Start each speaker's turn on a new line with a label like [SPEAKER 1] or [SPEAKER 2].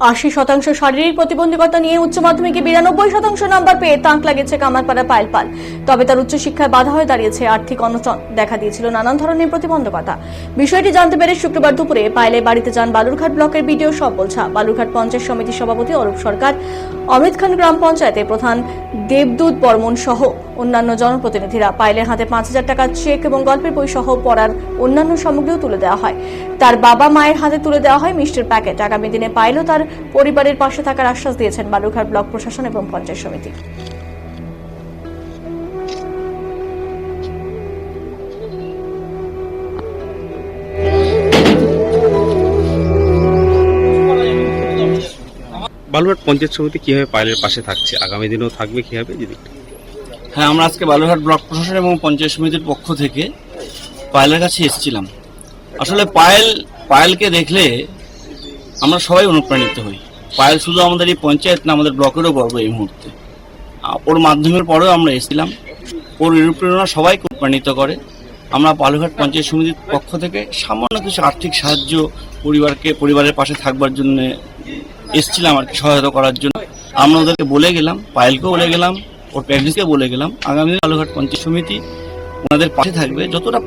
[SPEAKER 1] আশি শতাংশ শারীরিক প্রতিবন্ধকতা নিয়ে উচ্চ মাধ্যমিকে বিরানব্বই শতাংশ নাম্বার পেয়ে তাঁক লাগিয়েছে কামারপাড়া পায়েল পাল তবে তার উচ্চশিক্ষায় বাধা হয়ে দাঁড়িয়েছে আর্থিক অনটন দেখা দিয়েছিল নানান ধরনের প্রতিবন্ধকতা। বিষয়টি জানতে পেরে শুক্রবার দুপুরে পায়েলে বাড়িতে যান বালুরঘাট ব্লকের বিডিও সব বলছা বালুরঘাট পঞ্চায়েত সমিতির সভাপতি অরূপ সরকার। অমিত খান গ্রাম পঞ্চায়েতে প্রধান দেবদূত বর্মন সহ অন্যান্য জনপ্রতিনিধিরা পাইলের হাতে পাঁচ হাজার টাকার চেক এবং গল্পের বই সহ পড়ার অন্যান্য সামগ্রীও তুলে দেওয়া হয়। তার বাবা মায়ের হাতে তুলে দেওয়া হয় মিষ্টির প্যাকেট। আগামী দিনে পাইলও তার পরিবারের পাশে থাকার আশ্বাস দিয়েছেন বালুঘাট ব্লক প্রশাসন এবং পঞ্চায়েত সমিতি।
[SPEAKER 2] বালুরঘাট পঞ্চায়েত সমিতি কীভাবে পায়েলের পাশে থাকছে? আগামী দিনেও থাকবে কীভাবে? যদি
[SPEAKER 3] হ্যাঁ আমরা আজকে বালুরঘাট ব্লক প্রশাসন এবং পঞ্চায়েত সমিতির পক্ষ থেকে পায়েলের কাছে এসেছিলাম। আসলে পায়েল পায়েলকে দেখলে আমরা সবাই অনুপ্রাণিত হই। পায়েল শুধু আমাদের এই পঞ্চায়েত না, আমাদের ব্লকেরও গর্ব এই মুহূর্তে। ওর মাধ্যমের পরেও আমরা এসেছিলাম। ওর অনুপ্রেরণা সবাইকে অনুপ্রাণিত করে। আমরা বালুরঘাট পঞ্চায়েত সমিতির পক্ষ থেকে সামান্য কিছু আর্থিক সাহায্য পরিবারকে, পরিবারের পাশে থাকবার জন্য এসেছিলাম আর কি সহায়তা করার জন্য। আমরা ওদেরকে বলে গেলাম, পায়েলকেও বলে গেলাম, ওর প্যারেন্টসকে বলে গেলাম, আগামী কালুঘাট পঞ্চায়েত সমিতি ওনাদের পাশে থাকবে। যতটা